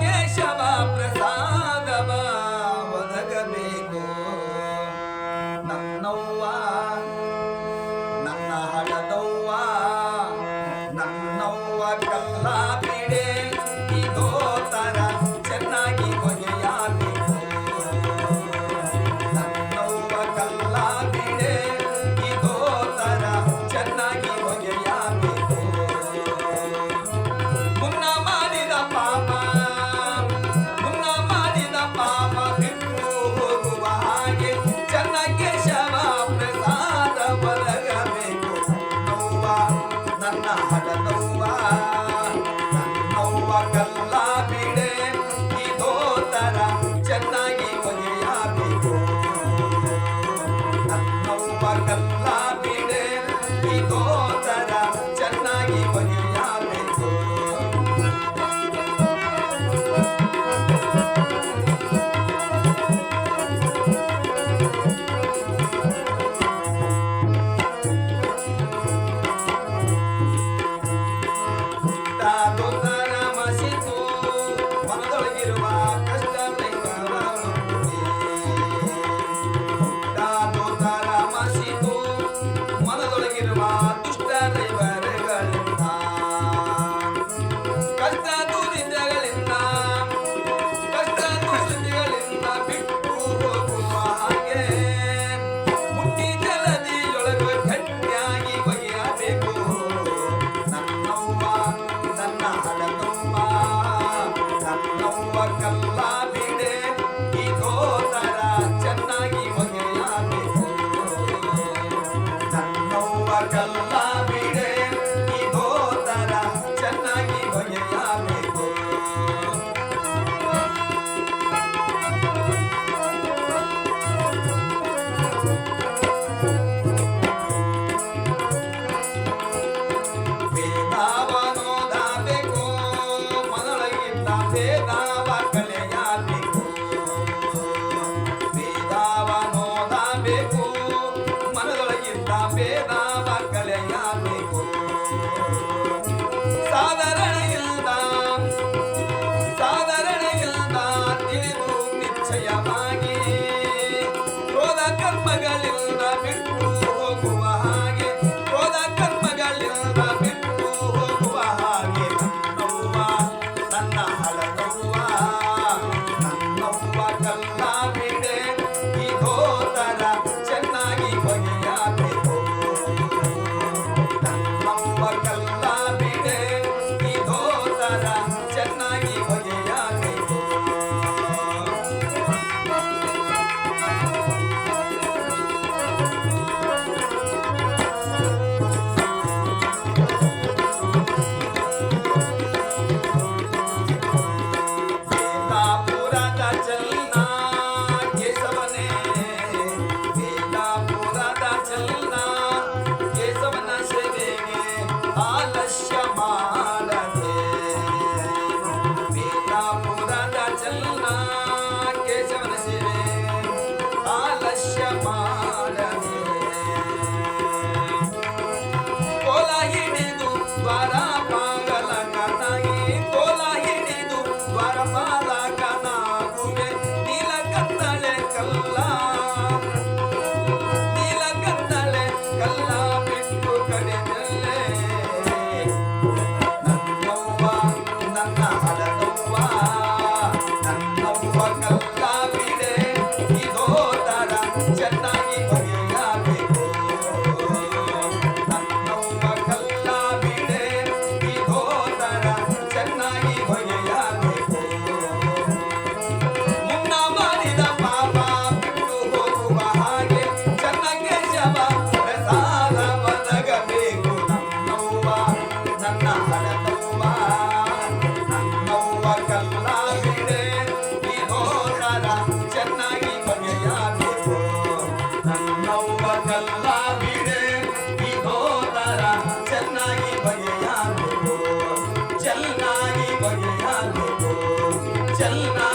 ಕೇಶವ ಪ್ರಸಾದವ ಒದಗಬೇಕು. ನನ್ನೋ ನನ್ನ ಹಠ ನೌವ ನನ್ನವ್ವ ಕಲ್ಲ ಬಿಡ Irma. 干嘛 ಕರ್ಮಗಳಿಂದ ಬಿಟ್ಟು ಹೋಗುವ ಹಾಗೆ. ಕ್ರೋಧ ಕರ್ಮಗಳಿಂದ Allah ನನ್ನವ್ವನೆಲ್ಲ ಬಿಡೆ. ಇದೋದರ ಚೆನ್ನಾಗಿ ಬಗೆಯಾಗಬೇಕು. ಚೆನ್ನಾಗಿ ಬಗೆಯಾಗಬೇಕು. ಚೆನ್ನಾಗಿ